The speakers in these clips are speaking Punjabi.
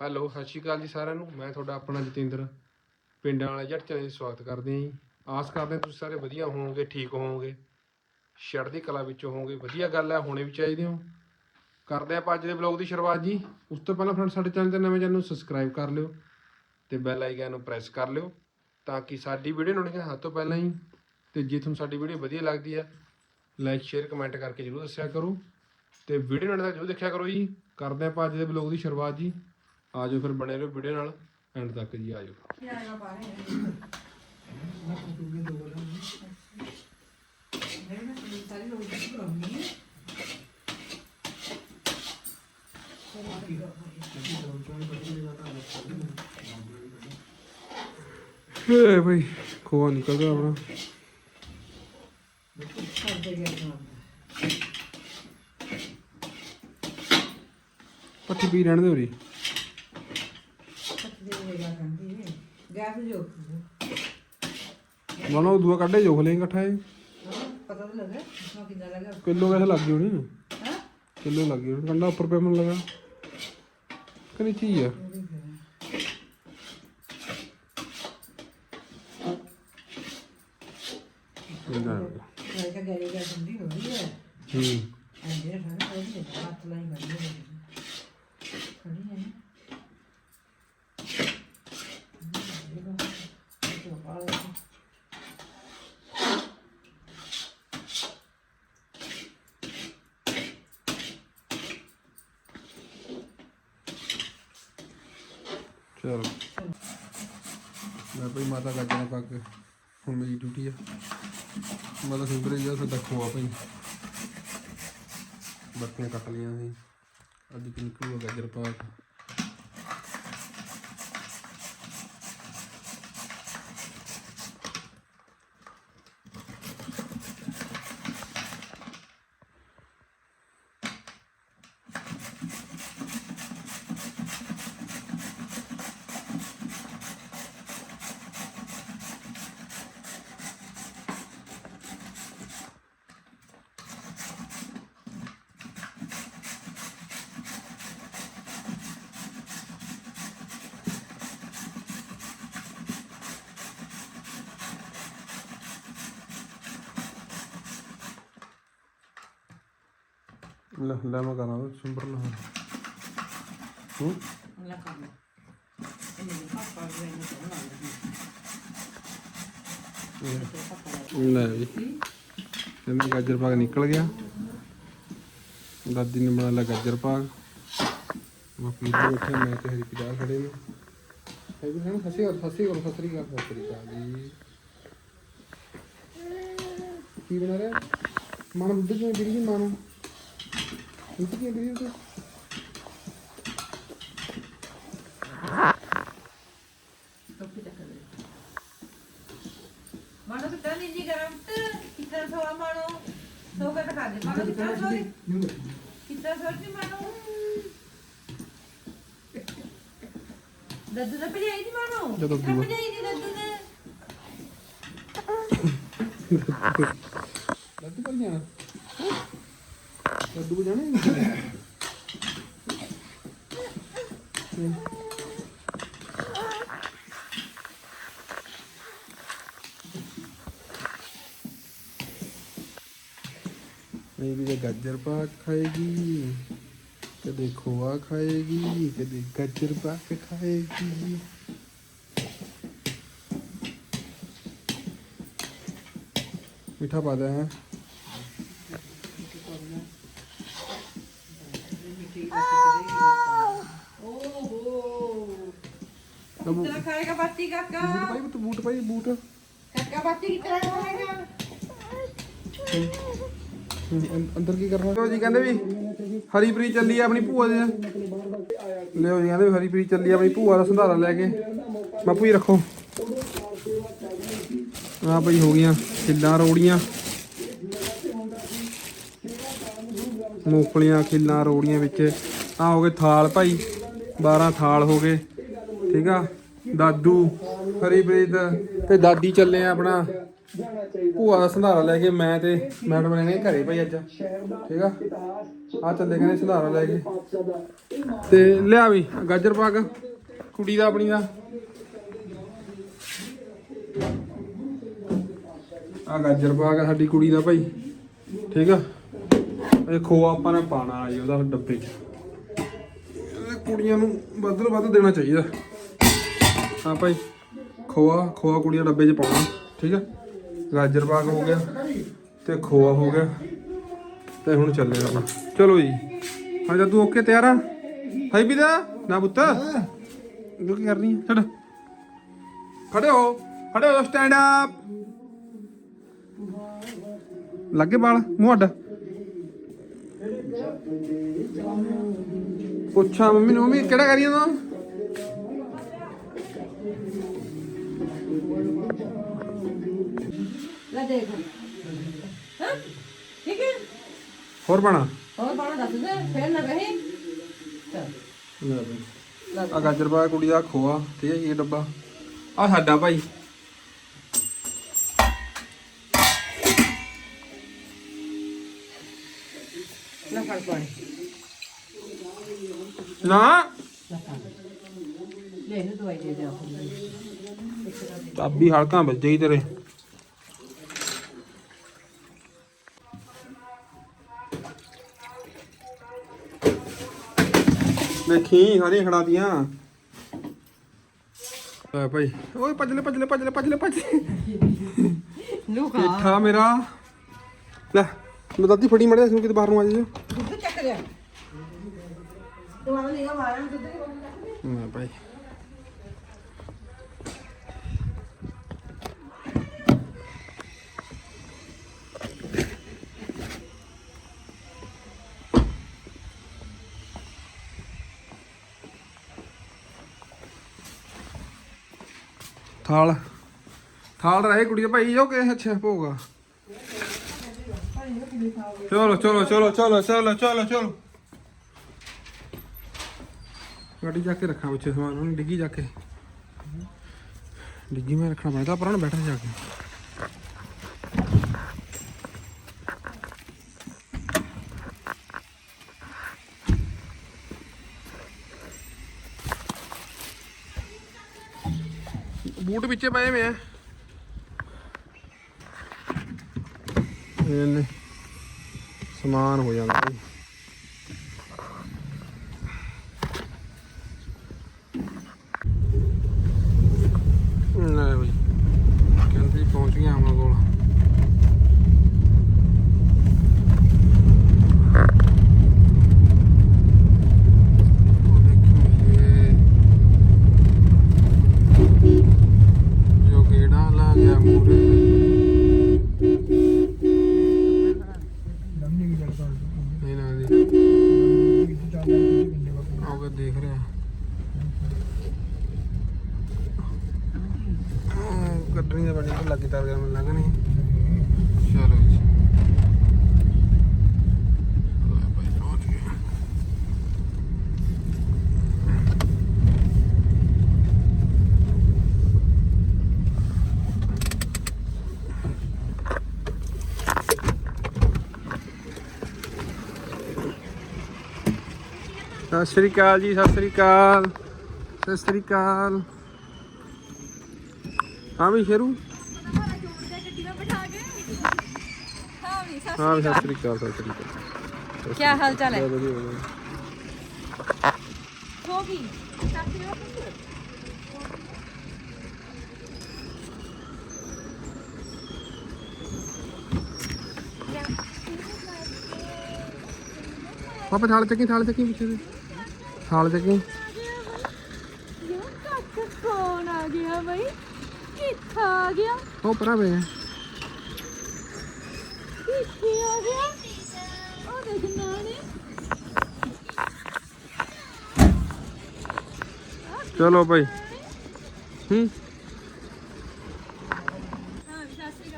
ਹੈਲੋ, ਸਤਿ ਸ਼੍ਰੀ ਅਕਾਲ ਜੀ ਸਾਰਿਆਂ ਨੂੰ। ਮੈਂ ਤੁਹਾਡਾ ਆਪਣਾ ਜਤਿੰਦਰ। ਪਿੰਡਾਂ ਵਾਲੇ ਜੱਟ ਚੈਨਲ 'ਚ ਸਵਾਗਤ ਕਰਦੇ ਹਾਂ ਜੀ। ਆਸ ਕਰਦੇ ਹਾਂ ਤੁਸੀਂ ਸਾਰੇ ਵਧੀਆ ਹੋਵੋਗੇ, ਠੀਕ ਹੋਵੋਗੇ। ਚੜ੍ਹਦੀ ਕਲਾ ਵਿੱਚ ਹੋਵੋਗੇ। ਵਧੀਆ ਗੱਲ ਹੈ, ਹੋਣੇ ਵੀ ਚਾਹੀਦੇ ਹੋ। ਕਰਦੇ ਆਪਾਂ ਅੱਜ ਦੇ ਵਲੌਗ ਦੀ ਸ਼ੁਰੂਆਤ ਜੀ। ਉਸ ਤੋਂ ਪਹਿਲਾਂ ਫਰੈਂਡ ਸਾਡੇ ਚੈਨਲ ਤੇ ਨਵੇਂ ਚੈਨਲ ਨੂੰ ਸਬਸਕ੍ਰਾਈਬ ਕਰ ਲਿਓ ਤੇ ਬੈਲ ਆਈਕਨ ਨੂੰ ਪ੍ਰੈਸ ਕਰ ਲਿਓ ਤਾਂ ਕਿ ਸਾਡੀ ਵੀਡੀਓ ਨੋਟੀਫਿਕੇਸ਼ਨ ਹੱਥ ਤੋਂ ਪਹਿਲਾਂ ਹੀ ਤੇ ਜੇ ਤੁਹਾਨੂੰ ਸਾਡੀ ਵੀਡੀਓ ਵਧੀਆ ਲੱਗਦੀ ਹੈ ਲਾਈਕ ਸ਼ੇਅਰ ਕਮੈਂਟ ਕਰਕੇ ਜਰੂਰ ਦੱਸਿਆ ਕਰੋ। ਤੇ ਵੀਡੀਓ ਨਾਲ ਜਰੂਰ ਦੇਖਿਆ ਕਰੋ ਜੀ। ਕਰਦੇ ਆਪਾਂ ਅੱਜ ਦੇ ਵਲੌਗ ਦੀ ਸ਼ੁਰੂਆਤ ਜੀ। ਆਜੋ ਫਿਰ ਬਣੇ ਰਹੋ ਵੀਡੀਓ ਨਾਲ ਐਂਡ ਤੱਕ ਜੀ ਆਜੋ। ਏ ਭਾਈ ਖੋਆ ਨਿਕਲ ਗਿਆ ਆਪਣਾ। ਪੱਠੀ ਪੀ ਰਹਿਣ ਦੇ ਉਰੀ। ਗੈਸ ਜੋ ਮਨੋ ਦੂਆ ਕੱਢੇ ਜੋਖ ਲੈ ਇਕੱਠਾ ਇਹ। ਪਤਾ ਤਾਂ ਲੱਗਾ ਕਿੰਨਾ ਕਿੰਨਾ ਲੱਗਾ ਕਿਲੋ ਕੈਸੇ ਲੱਗ ਗਈ ਹੋਣੀ। ਹਾਂ ਕਿਲੋ ਲੱਗ ਗਈ ਹੋਣੀ। ਕੰਡਾ ਉੱਪਰ ਪੇ ਮਨ ਲਗਾ। ਕਿ ਨੀਚੇ ਆ। ਇੰਨਾ ਮੈਂ ਕਿਹਾ ਗਏ ਗਏ ਹੁੰਦੀ ਹੋਈ ਹੈ। ਹੂੰ ਐਂਦੇ ਸਾਰਾ ਕੋਈ ਹੱਥ ਲਾਈ ਮੜੀ ਹੈ ਖੜੀ ਹੈ। ਚਲੋ। ਮੈਂ ਭਾਈ ਮਾਤਾ ਗੱਜਾਂ ਪਾ ਕੇ ਹੁਣ ਮੇਰੀ ਡਿਊਟੀ ਆ। ਮੈਂ ਤਾਂ ਸਿੰਪਲ ਸਾਡਾ ਖੋਆ ਭਾਈ। ਬੱਤੀਆਂ ਕੱਟ ਲੀਆਂ ਸੀ। ਅੱਜ ਕਿ ਨਿਕਲੂਗਾ ਗਾਜਰ ਪਾਕ ਦੇ ਆ ਲੈ ਵੀ ਤੇ ਮੈਂ ਗਾਜਰ ਪਾਕ ਨਿਕਲ ਗਿਆ ਦਾਦੀ ਨੇ ਬਣਾ ਲਿਆ ਗਾਜਰ ਪਾਕ ਮੈਂ ਪੀ ਕੇ ਬੈਠੇ ਮੈਂ ਤੇ ਹਰੀ ਪਿਆ ਖੜੇ ਨੇ ਇਹ ਵੀ ਹਨ ਫਸੀ ਔਰ ਫਸੀ ਔਰ ਫਸਰੀ ਕਰ ਫਸਰੀ ਕਰ ਜੀ ਕੀ ਬਣਾ ਰਿਹਾ ਮਨ ਬੁੱਢ ਜਿਹਾ ਜਿਹੜੀ ਜੀ ਮਨ ਦੱਦੂ ਦਾ ਭਜਾਈ ਦੀ ਮਾਨੋ ਜਦੋਂ ਕਿੱਦਾਂ ਦੂਆ- ਭਜਾਈ ਦੀ ਦੱਦੂ ਨੇ? ਲੱਡੂ ਪਰ ਜਾਣਾ ਲੱਡੂ ਪਰ ਜਾਣਾ ਨਹੀਂ ਵੀ ਗਾਜਰ ਪਾਕ ਖਾਏਗੀ ਕਦੇ ਖੋਆ ਖਾਏਗੀ ਕਦੇ ਗਾਜਰ ਪਾਕ ਖਾਏਗੀ ਮਿੱਠਾ ਪਾ ਦੇ ਹੈ ਓਹੋ ਬਾਤੀ ਕਾਕਾ। ਬੂਟ ਪਾਈ ਤੂੰ ਬੂਟ ਪਾਈ ਬੂਟ। ਕਾਕਾ ਬਾਤੀ ਕਿਤਨਾ ਖਾਏਗਾ ਹਮ, ਅੰ- ਅੰਦਰ ਕੀ ਕਰਨਾ? ਲੋ ਜੀ ਕਹਿੰਦੇ ਵੀ ਹਰੀਪ੍ਰੀਤ ਚੱਲੀ ਆ ਆਪਣੀ ਭੂਆ ਦੇ ਲਿਓ ਜੀ ਕਹਿੰਦੇ ਹਰੀਪ੍ਰੀਤ ਚੱਲੀ ਆ ਆਪਣੀ ਭੂਆ ਦਾ ਸੰਧਾਰਾ ਲੈ ਕੇ। ਬਾਪੂ ਜੀ ਰੱਖੋ। ਆ ਭਈ ਹੋ ਗਈਆਂ ਖਿੱਲਾਂ ਰੋੜੀਆਂ। ਮੂੰਗਫਲੀਆਂ ਖਿੱਲਾਂ ਰੋੜੀਆਂ ਵਿੱਚ। ਆ ਹੋ ਗਏ ਥਾਲ ਭਾਈ 12 ਥਾਲ ਹੋ ਗਏ। ਠੀਕ ਆ? ਦਾਦੂ, ਹਰੀਪ੍ਰੀਤ ਤੇ ਦਾਦੀ ਚੱਲੇ ਆ ਆਪਣਾ। ਭੂਆ ਦਾ ਸੰਧਾਰਾ ਲੈ ਕੇ ਮੈਂ ਤੇ ਮੈਡਮ ਨੇ ਨੇ ਘਰੇ ਭਾਈ ਅੱਜ। ਠੀਕ ਆ? ਆ ਚੱਲੇ ਕਹਿੰਦੇ ਸੰਧਾਰਾ ਲੈ ਕੇ। ਤੇ ਲਿਆ ਵੀ ਗਾਜਰ ਪਾਕ ਕੁੜੀ ਦਾ ਆਪਣੀ ਦਾ। ਆ ਗਾਜਰ ਪਾਕ ਆ ਸਾਡੀ ਕੁੜੀ ਦਾ ਭਾਈ। ਠੀਕ ਆ? ਇਹ ਖੋਆ ਆਪਾਂ ਨੇ ਪਾਣਾ ਆ ਜੀ ਉਹਦਾ ਡੱਬੇ 'ਚ। ਕੁੜੀਆਂ ਨੂੰ ਵੱਧ ਤੋਂ ਵੱਧ ਦੇਣਾ ਚਾਹੀਦਾ। ਹਾਂ ਭਾਈ। ਖੋਆ ਖੋਆ ਕੁੜੀਆਂ ਡੱਬੇ 'ਚ ਪਾਉਣਾ, ਠੀਕ ਹੈ ਗਾਜਰ ਪਾਕ ਹੋ ਗਿਆ ਤੇ ਖੋਆ ਹੋ ਗਿਆ ਤੇ ਹੁਣ ਚੱਲੇ ਆਪਾਂ। ਚਲੋ ਜੀ। ਹਾਂ ਜਦ ਤੂੰ ਓਕੇ ਤਿਆਰ ਆ? ਹਾਈ ਵੀ ਦਾ ਨਾ ਪੁੱਤ। ਤੂੰ ਕੀ ਕਰਨੀ ਹੈ ਛੱਡ। ਖੜੇ ਹੋ। ਖੜੇ ਹੋ ਸਟੈਂਡ ਅਪ ਲੱਗੇ ਬਾਲ ਮੂੰਹ ਅੱਡ ਪੁੱਛਾਂ ਮੰਮੀ ਨੂੰ, ਮੰਮੀ ਕਿਹੜਾ ਕਰੀ ਜਾਂਦਾ? ਦੇਖ। ਹਾਂ? ਠੀਕ ਹੈ? ਹੋਰ ਬਣਾ। ਹੋਰ ਬਾਣਾ ਦੱਸ ਦੇ ਫੇਰ ਨਾ ਕਹੀਂ। ਚੱਲ। ਲੈ ਬਈ। ਆ ਗਾਜਰ ਪਾ ਕੁੜੀ ਦਾ ਖੋਆ ਠੀਕ ਹੈ ਇਹ ਡੱਬਾ। ਆ ਸਾਡਾ ਭਾਈ। ਲੈ ਫੜ ਪਾਣੀ। ਨਾ। ਲੈ ਇਹਨੂੰ ਦਵਾਈ ਦੇ ਦੇ ਚਾਬੀ ਹਲਕਾਂ ਵੱਜੇ ਹੀ ਤੇਰੇ। ਦੇਖੀ ਸਾਰੀਆਂ ਖੜਾਤੀਆਂ ਆ ਭਾਈ ਓਏ ਭੱਜ ਲੈ ਭੱਜ ਲੈ ਭੱਜ ਲੈ ਭੱਜ ਲੈ ਭੱਜ ਲੈ। ਲੂਕਾ ਪੇਠਾ ਮੇਰਾ। ਲੈ ਮੈਂ ਦਾਦੀ ਫੜੀ ਮੜਿਆ ਸੀ ਕਿਤੇ ਬਾਹਰ ਨੂੰ ਆ ਜਾਈਓ ਦੁੱਧ ਚੱਕ ਲਿਆ। ਤੁਹਾਨੂੰ ਨਹੀਂ ਮਾਰਾਂ ਦੁੱਧ ਦੀ। ਬੋਤਲ ਚੱਕ ਲਿਆ ਨਾ ਭਾਈ। ਥਾਲ। ਥਾਲ ਰਹੇ ਕੁੜੀ ਭਾਈ ਜੋ ਕਿ ਅੱਛਾ ਭੋਗਾ। ਚਲੋ ਚਲੋ ਚਲੋ ਚਲੋ ਚਲੋ ਚਲੋ ਚਲੋ। ਗੱਡੀ ਜਾ ਕੇ ਰੱਖਾਂ ਪਿੱਛੇ ਸਮਾਨ ਨੂੰ, ਡਿੱਗੀ ਜਾ ਕੇ। ਡਿੱਗੀ ਮੈਂ ਰੱਖਣਾ ਪੈਂਦਾ ਪਰਾਂ ਨੂੰ ਬੈਠਾ ਜਾ ਕੇ। ਬੂਟ ਵਿੱਚੇ ਪਏ ਮੈਂ ਇਹਨੇ ਸਮਾਨ ਹੋ ਜਾਂਦਾ ਜੀ ਲੈ ਬਈ ਕਹਿੰਦੀ ਪਹੁੰਚ ਗਿਆ ਆਪਣੇ ਕੋਲ ਉਹ ਦੇਖੀਏ ਜੋ ਕਿਹੜਾ ਲਾ ਗਿਆ ਮੂਰੇ ਨਹੀਂ ਨਾ ਦੀ ਆਉਗਾ ਦੇਖ ਰਿਹਾ ਉਹ ਕੱਢਣੀ ਦਾ ਬਣੀ ਤੋਂ ਲੱਗੀ ਤਾਰ ਗਿਆ ਮੈਨੂੰ ਲੱਗਾ ਨਹੀਂ ਚਲੋ ਜੀ ਲੈ ਭਾਈ ਪਹੁੰਚ ਗਏ ਸਤਿ ਸ੍ਰੀ ਅਕਾਲ ਜੀ ਸਤਿ ਸ੍ਰੀ ਅਕਾਲ। ਸਤਿ ਸ੍ਰੀ ਅਕਾਲ। ਹਾਂ ਵੀ ਸ਼ੇਰੂ? ਹਾਂ ਵੀ ਸਤਿ ਸ੍ਰੀ ਅਕਾਲ ਸਤਿ ਸ੍ਰੀ ਅਕਾਲ। ਕੀ ਹਾਲ ਚਾਲ ਹੈ? ਵਧੀਆ ਵਧੀਆ ਹੋ ਗਈ ਪਾਪਾ ਥਾਲ ਚੱਕੀ ਥਾਲ ਚੱਕੀ ਪਿੱਛੇ ਥਾਲ ਚੱਕੀ ਯਾਰ ਕੱਟ ਕੌਣ ਆ ਗਿਆ ਬਈ? ਕਿੱਥਾ ਆ ਗਿਆ? ਉਹ ਪਰਾਂ ਆ ਕਿੱਥੇ ਆ ਗਿਆ? ਉਹ ਦੇਖ ਨਾਲੇ। ਚਲੋ ਭਾਈ ਹਾਂ ਸਤਿ ਸ਼੍ਰੀ ਅਕਾਲ ਮੰਮੀ ਭਾਈ ਹਰੀ ਪ੍ਰੀਤ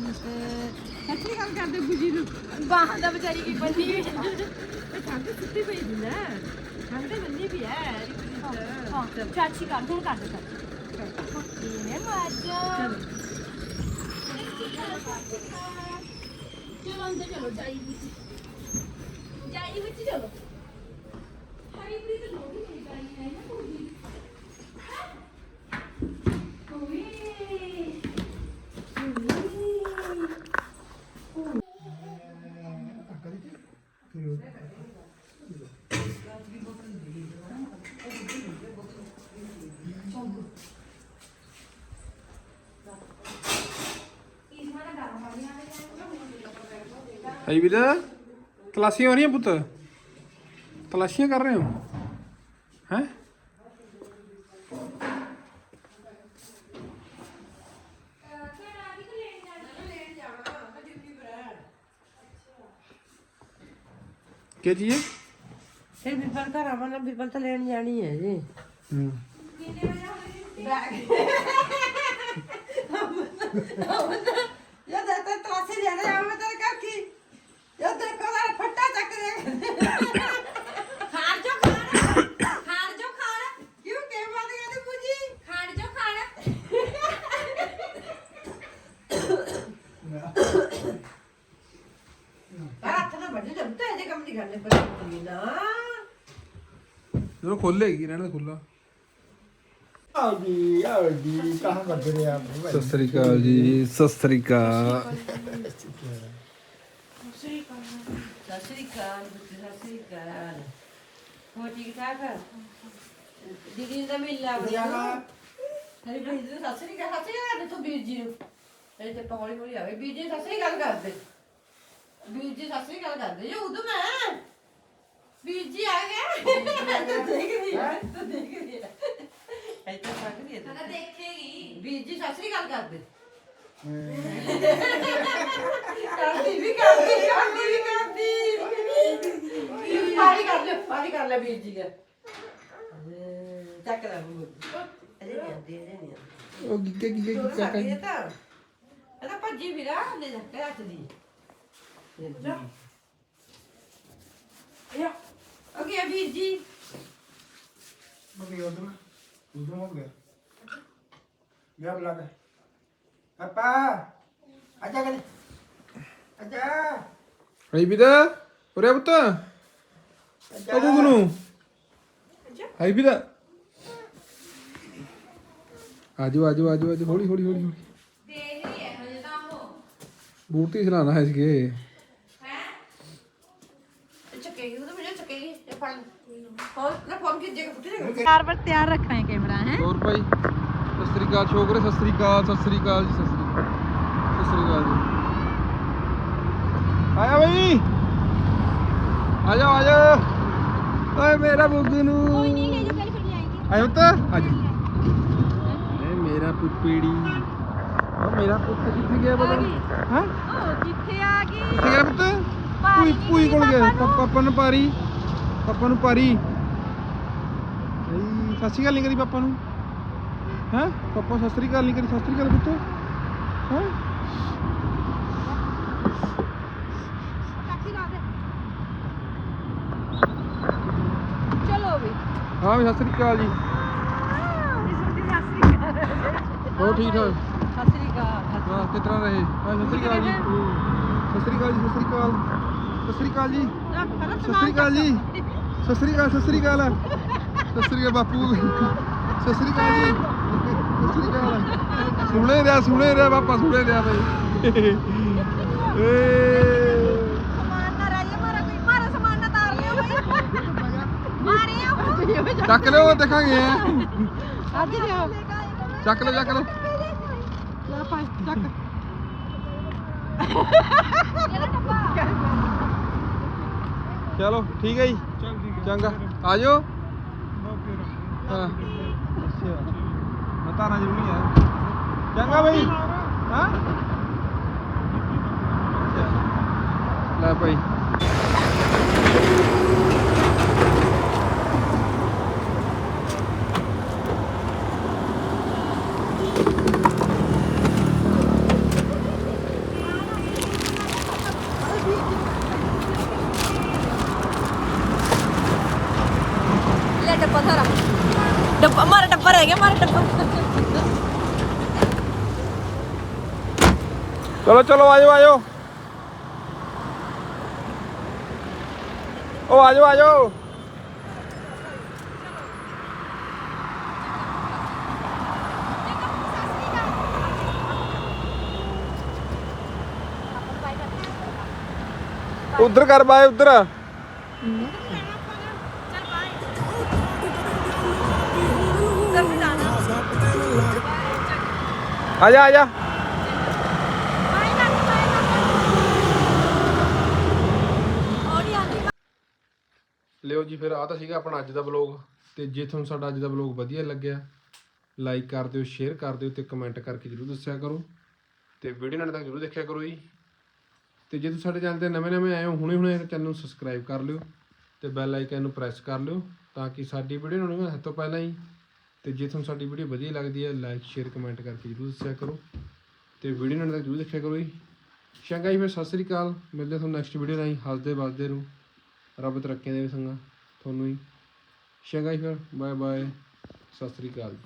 ਸੱਚੀ ਗੱਲ ਕਰਦੇ ਬੁਜੀ ਨੂੰ ਬਾਹਾਂ ਦਾ ਵਿਚਾਰੀ ਕੀ ਬੰਦੀ ਹੋਈ ਠੰਡ ਸੁੱਤੀ ਪਈ ਦੀ ਨਾ ਠੰਡ ਬੰਦੀ ਵੀ ਹੈ? ਹਾਂ ਚਾਚੀ ਕਰ, ਹੁਣ ਕਰ ਦੇ ਇਹਨੇ ਮਾਜਾ ਚਲੋ ਅੰਦਰ ਚਲੋ, ਜਾਈ ਵਿੱਚ। ਜਾਈ ਵਿੱਚ ਚਲੋ। ਹਰੀ ਪ੍ਰੀਤ ਲੋੜੀ ਨਹੀਂ ਕਰਨੀ ਹੈ ਨਾ ਕੋਈ ਕੋਈ ਅਈ ਵੀਰ ਤਲਾਸ਼ੀਆਂ ਹੋ ਰਹੀਆਂ ਪੁੱਤ? ਤਲਾਸ਼ੀਆਂ ਕਰ ਰਹੇ ਹੋ? ਹੈ? ਕੀ ਹੈ ਫਿਰ ਬਿਰਬਲ ਘਰ ਆਵਾਂ ਨਾ ਬਿਰਬਲ ਤਾਂ ਲੈਣ ਜਾਣੀ ਹੈ ਜੀ। ਹੂੰ। ਯਾ ਦੇ ਤੇ ਤਲਾਸੀ ਲੈਣੇ ਆਵਾਂ ਤੇਰੇ ਘਰ ਕੀ ਯਾ ਤੇਰੇ ਕੋਲ ਆ ਫੱਟਾ ਚੱਕ ਦੇ ਖਾਣ ਜੋ ਖਾਣ ਖਾਣ ਜੋ ਖਾਣ ਕਿਉਂ ਕੇ ਬਾਤ ਕਹਿੰਦੇ ਪੂਜੀ ਖਾਣ ਜੋ ਖਾਣ ਪਰ ਹੱਥ ਨਾ ਵੱਜ ਜੰਤੇ ਇਹਦੇ ਕੰਮ ਨਹੀਂ ਕਰਨੇ ਪਰ ਕੋਈ ਨਾ ਜਦੋਂ ਖੋਲੇਗੀ ਰਹਿਣ ਦੇ ਖੁੱਲਾ ਆ ਗਈ ਆ ਗਈ ਕਹਾਂ ਕਰਦੇ ਨੇ ਆਪ ਸਤਿ ਸ੍ਰੀ ਅਕਾਲ ਜੀ ਸਤਿ ਸ੍ਰੀ ਅਕਾਲ। ਸਤਿ ਸ੍ਰੀ ਅਕਾਲ ਸਤਿ ਸ੍ਰੀ ਅਕਾਲ। ਹੋ ਠੀਕ ਠਾਕ? ਦੀਦੀ ਦਾ ਮਿਲਣਾ ਵਧੀਆ। ਤੇਰੀ ਬੀਜੀ ਨੂੰ ਸਤਿ ਸ੍ਰੀ ਅਕਾਲ। ਸਤਿ ਸ੍ਰੀ ਅਕਾਲ ਤੂੰ ਵੀਰ ਜੀ ਨੂੰ। ਤੇਰੇ ਤੇ ਪੌੜੀ ਮੋੜੀ ਆਵੇ ਬੀਜੀ ਸਤਿ ਸ੍ਰੀ ਅਕਾਲ ਕਰਦੇ। ਵੀਰ ਜੀ ਸਤਿ ਸ੍ਰੀ ਅਕਾਲ ਕਰਦੇ। ਜੇ ਉਦੋਂ ਮੈਂ ਵੀਰ ਜੀ ਆ ਗਏ। ਤੂੰ ਦੇਖ ਰਹੀ ਹੈ ਤੂੰ ਦੇਖ ਰਹੀ ਹੈ ਇੱਥੇ ਰਹੀ ਹੈ ਤਾਂ ਦੇਖੇਗੀ। ਵੀਰ ਜੀ ਸਤਿ ਸ੍ਰੀ ਅਕਾਲ ਕਰਦੇ ਕਰਦੀ ਵੀ ਕਰਦੀ ਕਰਦੀ ਵੀ ਕਰਦੀ। ਪਾਣੀ ਕਰ ਲੈ ਪਾਣੀ ਕਰ ਲੈ ਵੀਰ ਜੀ ਦਾ। ਚੱਕ ਲੈ ਬੁੱਢੀ ਅਜੇ ਨਹੀਂ ਆਉਂਦੀ ਅਜੇ ਨਹੀਂ ਆਉਂਦੀ। ਉਹ ਗਿੱਗੇ ਗਿੱਗੇ ਗਿੱਗਾ ਇਹ ਤਾਂ ਇਹ ਤਾਂ। ਭੱਜੀ ਵੀ ਰਾ ਲੈ ਜਾ ਕੇ ਰੱਖ ਦੀ। ਯਾ ਓਕੇ ਅਬੀਰ ਜੀ। ਮੰਮੀ ਉਧਰ ਉਧਰ ਮੁੱਕ ਗਿਆ। ਗਿਆ ਬੁਲਾ ਕੇ ਪਾਪਾ ਅੱਜਾ ਗਲੇ ਅੱਜਾ ਹਈ ਬਿਦਾ ਉਰੇ ਪੁੱਤ। ਅੱਜਾ ਕਬੂ ਨੂੰ। ਹਈ ਬਿਦਾ ਆਜੋ ਆਜੋ ਆਜੋ ਆਜੋ। ਹੌਲੀ ਹੌਲੀ ਹੌਲੀ ਹੌਲੀ। ਦੇਖ ਰਹੀ ਹੈ ਹਜੇ ਤਾਂ ਉਹ। ਬੂਟੀ ਸਲਾਣਾ ਹੈ ਸੀਗੇ। ਚਾਰ ਪਰ ਤਿਆਰ ਰੱਖਣਾ ਹੈ ਕੈਮਰਾ ਹੈ? ਹੋਰ ਭਾਈ ਸਤਿ ਸ੍ਰੀ ਅਕਾਲ ਛੋਕਰੇ ਸਤਿ ਸ੍ਰੀ ਅਕਾਲ ਸਤਿ ਸ੍ਰੀ ਅਕਾਲ ਜੀ ਸਤਿ ਸ੍ਰੀ ਅਕਾਲ। ਸਤਿ ਸ੍ਰੀ ਅਕਾਲ ਜੀ। ਆਇਆ ਬਈ। ਆ ਜਾ ਆ ਜਾ ਓਏ ਮੇਰਾ ਬੁੱਗੂ ਨੂੰ। ਕੋਈ ਨਹੀਂ ਲੈ ਜੋ ਕੱਲ ਫਿਰ ਜਾਏਗੀ ਆਇਓ ਤਾਂ ਅੱਜ ਇਹ ਮੇਰਾ ਪੁੱਪੀੜੀ ਉਹ ਮੇਰਾ ਪੁੱਤ ਕਿੱਥੇ ਗਿਆ ਪਤਾ? ਹਾਂ? ਉਹ ਜਿੱਥੇ ਆ ਗਈ। ਕਿੱਥੇ ਗਿਆ ਪੁੱਤ? ਪਾਰੀ ਪੂਈ ਪੂਈ ਕੋਲ ਗਿਆ। ਪਾਪਾ ਨੂੰ। ਪਾਪਾ ਨੂੰ ਪਾਰੀ। ਪਾਪਾ ਨੂੰ ਪਾਰੀ। ਸਤਿ ਸ਼੍ਰੀ ਅਕਾਲ ਨਹੀਂ ਕਰੀ ਪਾਪਾ ਨੂੰ ਹੈਂ ਪਾਪਾ ਸਤਿ ਸ਼੍ਰੀ ਅਕਾਲ ਨਹੀਂ ਕਰੀ ਸਤਿ ਸ਼੍ਰੀ ਅਕਾਲ ਪੁੱਤ ਹੈਂ ਚਲੋ ਵੀ ਹਾਂ ਵੀ ਸਤਿ ਸ਼੍ਰੀ ਅਕਾਲ ਜੀ ਹੋਰ ਠੀਕ ਠਾਕ ਸਤਿ ਸ੍ਰੀ ਅਕਾਲ ਹਾਂ ਕਿਸ ਤਰ੍ਹਾਂ ਰਹੇ ਹਾਂ ਸਤਿ ਸ਼੍ਰੀ ਅਕਾਲ ਜੀ ਸਤਿ ਸ਼੍ਰੀ ਅਕਾਲ ਜੀ ਸਤਿ ਸ਼੍ਰੀ ਅਕਾਲ ਸਤਿ ਸ਼੍ਰੀ ਅਕਾਲ ਜੀ ਸਤਿ ਸ਼੍ਰੀ ਅਕਾਲ ਜੀ ਸਤਿ ਸ਼੍ਰੀ ਅਕਾਲ ਸਤਿ ਸ਼੍ਰੀ ਅਕਾਲ ਸਤਿ ਸ਼੍ਰੀ ਅਕਾਲ ਬਾਪੂ। ਸਤਿ ਸ਼੍ਰੀ ਅਕਾਲ ਜੀ। ਸਤਿ ਸ਼੍ਰੀ ਅਕਾਲ। ਸੁਣੇ ਰਿਹਾ ਸੁਣੇ ਰਿਹਾ ਪਾਪਾ ਸੁਣੇ ਰਿਹਾ ਬਈ। ਏ। ਸਮਾਨ ਨਾ ਰਹਿ ਮਾਰਾ ਕੋਈ ਮਾਰਾ ਸਮਾਨ ਨਾ ਤਾਰ ਲਿਓ ਬਈ। ਮਾਰੇ ਉਹ। ਚੱਕ ਲਿਓ ਦੇਖਾਂਗੇ। ਅੱਜ ਲਿਓ ਚੱਕ ਲਓ ਚੱਕ ਲਓ। ਲੈ ਪਾ ਚੱਕ। ਚਲੋ ਠੀਕ ਹੈ ਜੀ। ਚੰਗਾ। ਆ ਜਾਓ। ਹਾਂ ਮੈਂ ਤਾਰਾਂ ਜ਼ਰੂਰੀ ਆ ਚੰਗਾ ਬਈ ਹਾਂ ਲੈ ਭਾਈ ਲੈ ਚਲੋ ਚਲੋ ਆਜੋ ਆਜੋ ਓ ਆਜੋ ਆਜੋ ਉਧਰ ਕਰ ਬਾਏ ਉਧਰ। ਆ ਜਾ ਆ ਜਾ ਲਿਓ ਜੀ, ਫਿਰ ਆ ਤਾਂ ਸੀਗਾ ਆਪਣਾ ਅੱਜ ਦਾ ਵਲੌਗ ਤੇ ਜੇ ਤੁਹਾਨੂੰ ਸਾਡਾ ਅੱਜ ਦਾ ਵਲੌਗ ਵਧੀਆ ਲੱਗਿਆ ਲਾਈਕ ਕਰ ਦਿਓ ਸ਼ੇਅਰ ਕਰ ਦਿਓ ਤੇ ਕਮੈਂਟ ਕਰਕੇ ਜਰੂਰ ਦੱਸਿਆ ਕਰੋ। ਤੇ ਵੀਡੀਓ ਨਾਲ ਤੱਕ ਜਰੂਰ ਦੇਖਿਆ ਕਰੋ ਜੀ। ਤੇ ਜੇ ਤੁਸੀਂ ਸਾਡੇ ਚੈਨਲ ਤੇ ਨਵੇਂ ਨਵੇਂ ਆਏ ਹੋ, ਹੁਣੇ ਹੁਣੇ ਚੈਨਲ ਨੂੰ ਸਬਸਕ੍ਰਾਈਬ ਕਰ ਲਿਓ ਤੇ ਬੈਲ ਆਈਕਨ ਨੂੰ ਪ੍ਰੈਸ ਕਰ ਲਿਓ ਤਾਂ ਕਿ ਸਾਡੀ ਵੀਡੀਓ ਨੂੰ ਸਭ ਤੋਂ ਪਹਿਲਾਂ ਹੀ ਤੇ ਜੇ ਤੁਹਾਨੂੰ ਸਾਡੀ ਵੀਡੀਓ ਵਧੀਆ ਲੱਗਦੀ ਹੈ ਲਾਈਕ ਸ਼ੇਅਰ ਕਮੈਂਟ ਕਰਕੇ ਜਰੂਰ ਦੱਸਿਆ ਕਰੋ। ਤੇ ਵੀਡੀਓ ਨਾਲ ਤੱਕ ਜਰੂਰ ਦੇਖਿਆ ਕਰੋ ਜੀ। ਸ਼ੰਗਾ ਜੀ, ਫਿਰ ਸਤਿ ਸ੍ਰੀ ਅਕਾਲ। ਮਿਲਦੇ ਹਾਂ ਤੁਹਾਨੂੰ ਨੈਕਸਟ ਵੀਡੀਓ ਨਾਲ ਹੱਸਦੇ ਵੱਸਦੇ ਨੂੰ ਰੱਬ ਤਰੱਕੀਆਂ ਦੇ ਸੰਗਾ। ਤੁਹਾਨੂੰ ਜੀ। ਸ਼ੰਗਾ ਜੀ, ਫਿਰ। ਬਾਏ ਬਾਏ ਸਤਿ ਸ੍ਰੀ ਅਕਾਲ